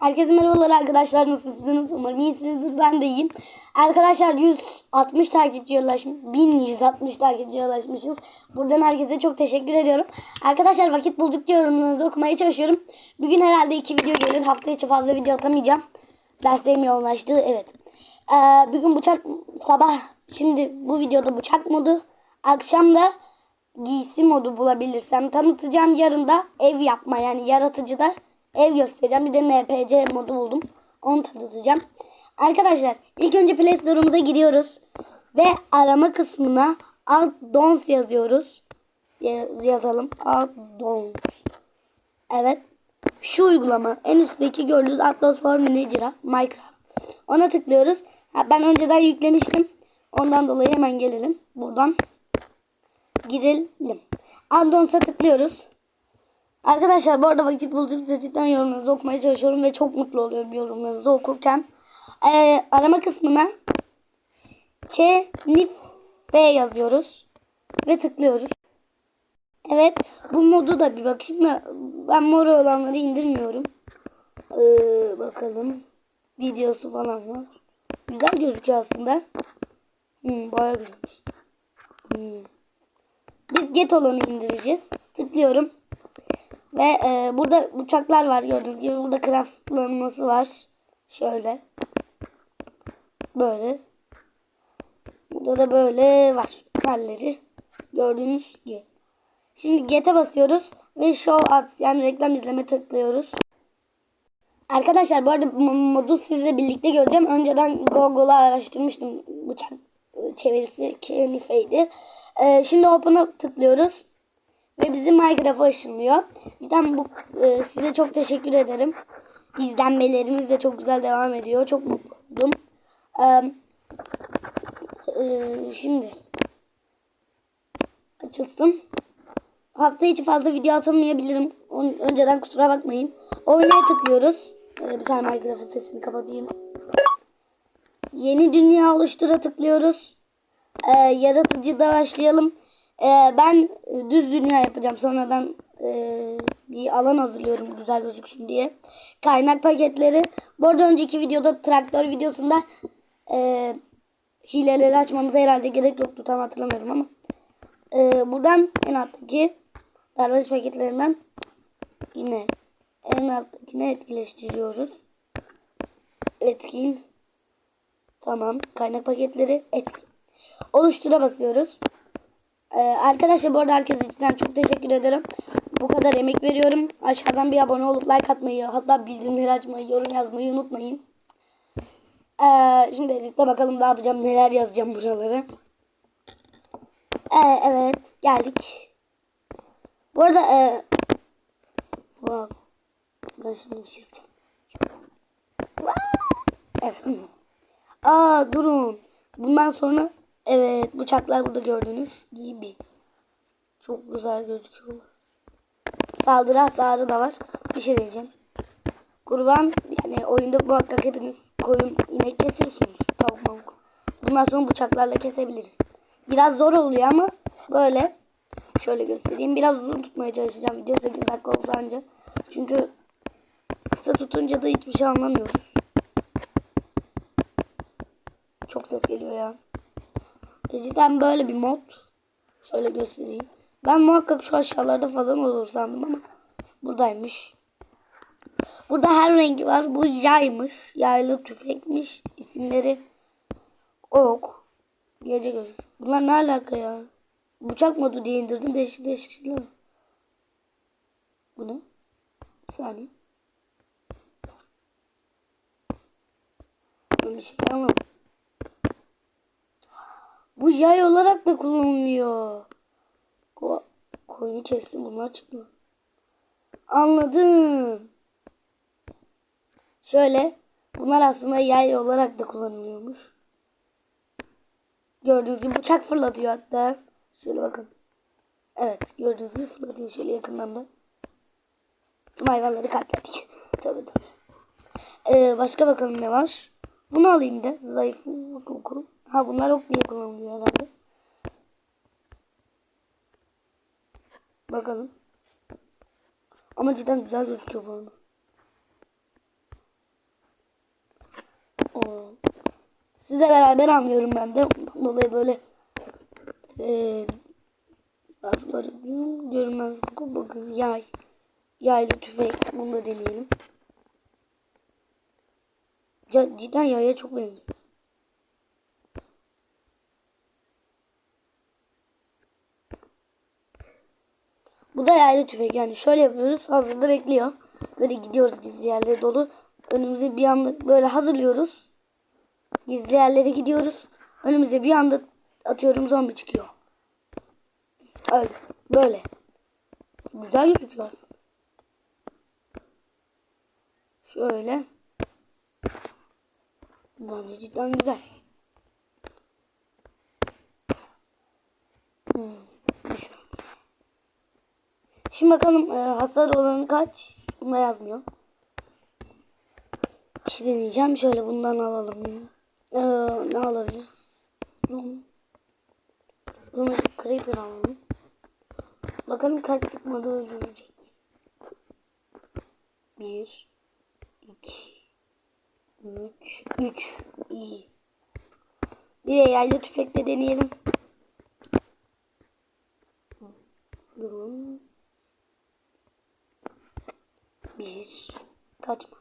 Herkese merhabalar arkadaşlar nasılsınız? Umarım iyisinizdir. Ben de iyiyim. Arkadaşlar 160 takipçiye ulaşmış. 1160 takipçiye ulaşmışız. Buradan herkese çok teşekkür ediyorum. Arkadaşlar vakit buldukça yorumlarınızı okumaya çalışıyorum. Bugün herhalde iki video gelir. Hafta içi fazla video atamayacağım. Derslerim yoğunlaştı. Evet. Ee, bugün bıçak sabah şimdi bu videoda bıçak modu. Akşam da giysi modu bulabilirsem tanıtacağım. Yarın da ev yapma yani yaratıcıda ev göstereceğim. Bir de NPC modu buldum. Onu tanıtacağım. Arkadaşlar ilk önce Play Store'umuza giriyoruz. Ve arama kısmına Outdons yazıyoruz. Yaz- yazalım. Outdons. Evet. Şu uygulama en üstteki gördüğünüz Atlas for Manager'a Minecraft. Ona tıklıyoruz. Ha, ben önceden yüklemiştim. Ondan dolayı hemen gelelim. Buradan girelim. Addons'a tıklıyoruz. Arkadaşlar bu arada vakit buldukça cidden yorumlarınızı okumaya çalışıyorum ve çok mutlu oluyorum yorumlarınızı okurken. Ee, arama kısmına Kenife yazıyoruz ve tıklıyoruz. Evet bu modu da bir bakayım da ben mor olanları indirmiyorum. Ee, bakalım videosu falan var. Güzel gözüküyor aslında. Hmm, bayağı güzelmiş. Hmm. Biz get olanı indireceğiz. Tıklıyorum. Ve e, burada uçaklar var gördüğünüz gibi. Burada craftlanması var. Şöyle. Böyle. Burada da böyle var. Halleri. Gördüğünüz gibi. Şimdi get'e basıyoruz. Ve show ads yani reklam izleme tıklıyoruz. Arkadaşlar bu arada modu sizle birlikte göreceğim. Önceden Google'a araştırmıştım. Bıçak çevirisi Kenife'ydi. Ee, şimdi open'a tıklıyoruz. Ve bizi Minecraft'a ışınlıyor. Cidden bu e, size çok teşekkür ederim. İzlenmelerimiz de çok güzel devam ediyor. Çok mutlu oldum. Ee, e, şimdi açılsın. Hafta içi fazla video atamayabilirim. Onun- önceden kusura bakmayın. Oynaya tıklıyoruz. Ee, bir saniye Minecraft'ın sesini kapatayım. Yeni dünya oluştura tıklıyoruz. Ee, yaratıcıda başlayalım. Ee, ben düz dünya yapacağım. Sonradan e, bir alan hazırlıyorum güzel gözüksün diye. Kaynak paketleri. Bu arada önceki videoda traktör videosunda e, hileleri açmamıza herhalde gerek yoktu. Tam hatırlamıyorum ama. E, buradan en alttaki darbeş paketlerinden yine en alttakine etkileştiriyoruz. Etkin. Tamam. Kaynak paketleri etkin. Oluştura basıyoruz. Ee, arkadaşlar bu arada herkese cidden çok teşekkür ederim. Bu kadar emek veriyorum. Aşağıdan bir abone olup like atmayı hatta bildirimleri açmayı, yorum yazmayı unutmayın. Ee, şimdi editte bakalım ne yapacağım, neler yazacağım buraları. Ee, evet geldik. Bu arada e, wow. ben şimdi bir şey yapacağım. Evet. Aa durun. Bundan sonra evet bıçaklar burada gördüğünüz gibi. Çok güzel gözüküyor. Saldırı hasarı da var. Bir şey diyeceğim. Kurban yani oyunda muhakkak hepiniz koyun inek kesiyorsunuz. Tavuk mavuk. Bundan sonra bıçaklarla kesebiliriz. Biraz zor oluyor ama böyle. Şöyle göstereyim. Biraz uzun tutmaya çalışacağım. Video 8 dakika olsa anca. Çünkü kısa tutunca da hiçbir şey anlamıyoruz. Çok ses geliyor ya. Cidden böyle bir mod. Şöyle göstereyim. Ben muhakkak şu aşağılarda falan olur sandım ama buradaymış. Burada her rengi var. Bu yaymış. Yaylı tüfekmiş. İsimleri ok. Gece gözü. Bunlar ne alaka ya? Bıçak modu diye indirdim. Değişik değişik şeyler. Bu ne? Bir saniye. Bir şey anlamadım. Bu yay olarak da kullanılıyor. Ko koyunu kestim bunlar çıktı. Anladım. Şöyle bunlar aslında yay olarak da kullanılıyormuş. Gördüğünüz gibi bıçak fırlatıyor hatta. Şöyle bakın. Evet gördüğünüz gibi fırlatıyor şöyle yakından da. Tüm hayvanları katlettik. tabii tabii. Ee, başka bakalım ne var. Bunu alayım da. Zayıf oku. Ha bunlar ok diye kullanılıyor herhalde. Bakalım. Ama cidden güzel gözüküyor bu arada. Sizle beraber anlıyorum ben de. Dolayı böyle eee lafları görünmez koku bakın yay. Yaylı tüfek. Bunu da deneyelim. Ya, cidden yaya çok benziyor. Bu da yaylı tüfek yani şöyle yapıyoruz hazırda bekliyor. Böyle gidiyoruz gizli yerlere dolu. Önümüze bir anda böyle hazırlıyoruz. Gizli yerlere gidiyoruz. Önümüze bir anda atıyorum zombi çıkıyor. Öyle. Böyle. Güzel gözüküyor aslında. Şöyle. Bence cidden güzel. Hmm. Bir saniye. Şimdi bakalım e, hasar oranı kaç? Bunda yazmıyor. Bir şey deneyeceğim. Şöyle bundan alalım. Ee, ne alabiliriz? Bunu creeper alalım. Bakalım kaç sıkmada öldürecek. Bir, iki, üç, üç. İyi. Bir de yaylı tüfekle deneyelim. Durun. Bir. Kaçma.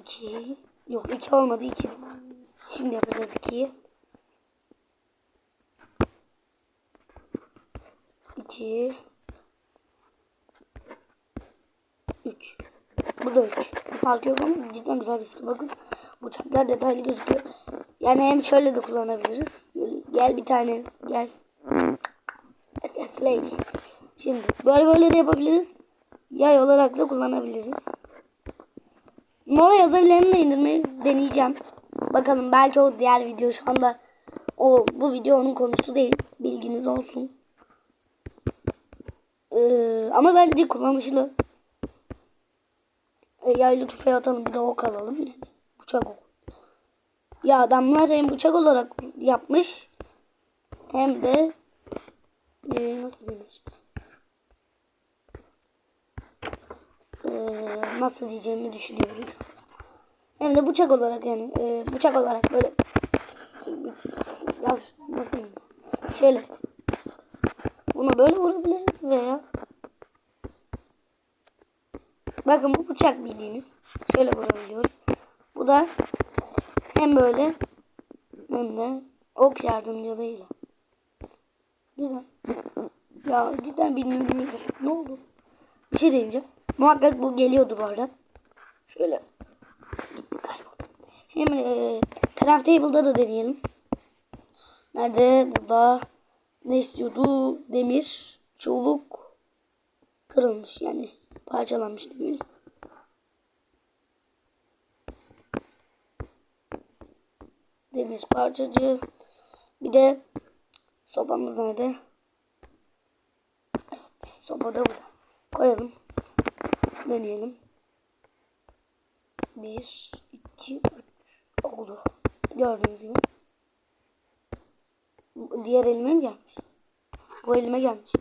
İki. Yok iki olmadı iki. Şimdi yapacağız ikiyi. İki. Üç. Bu da üç. Fark yok ama cidden güzel gözüküyor. Bakın bıçaklar detaylı gözüküyor. Yani hem şöyle de kullanabiliriz. Gel bir tane gel. SS Play. Şimdi böyle böyle de yapabiliriz. Yay olarak da kullanabiliriz. Mora yazabilerini de indirmeyi deneyeceğim. Bakalım belki o diğer video şu anda o bu video onun konusu değil. Bilginiz olsun. Ee, ama bence kullanışlı. E, yaylı tüfeği atalım bir de ok alalım. Bıçak ok. Ya adamlar hem bıçak olarak yapmış hem de e, nasıl demiş Ee, nasıl diyeceğimi düşünüyorum. Hem de bıçak olarak yani e, bıçak olarak böyle ya nasıl şöyle bunu böyle vurabiliriz veya bakın bu bıçak bildiğiniz şöyle vurabiliyoruz. Bu da hem böyle hem de ok yardımcılığıyla. Güzel. Ya cidden bilmiyorum. Ne oldu? Bir şey deneyeceğim. Muhakkak bu geliyordu bu arada. Şöyle. Gitti kayboldu. Şimdi e, craft table'da da deneyelim. Nerede? Burada. Ne istiyordu? Demir. Çubuk. Kırılmış yani. Parçalanmış demir. Demir parçacı. Bir de sopamız nerede? Evet. Sopa da burada. Koyalım. Deneyelim. Bir, iki, üç oldu. Gördüğünüz gibi. Diğer elime mi gelmiş? Bu elime gelmiş.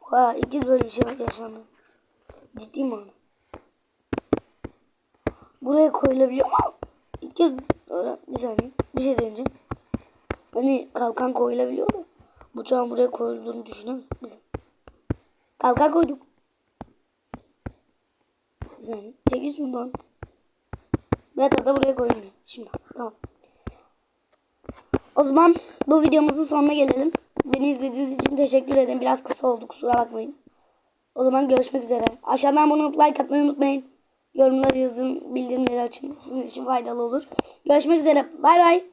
Ha, ikiz böyle bir şey yaşandı. Ciddi mi? Buraya koyulabiliyor? İkiz bir saniye. Bir şey deneyeceğim. Hani kalkan koyulabiliyor da. Bıçağın buraya koyulduğunu düşünün. Bizim. Kalkan koyduk. Güzel. Çekil şundan. Beta da buraya koyayım. Şimdi tamam. O zaman bu videomuzun sonuna gelelim. Beni izlediğiniz için teşekkür ederim. Biraz kısa oldu kusura bakmayın. O zaman görüşmek üzere. Aşağıdan bunu like atmayı unutmayın. Yorumları yazın, bildirimleri açın. Sizin için faydalı olur. Görüşmek üzere. Bay bay.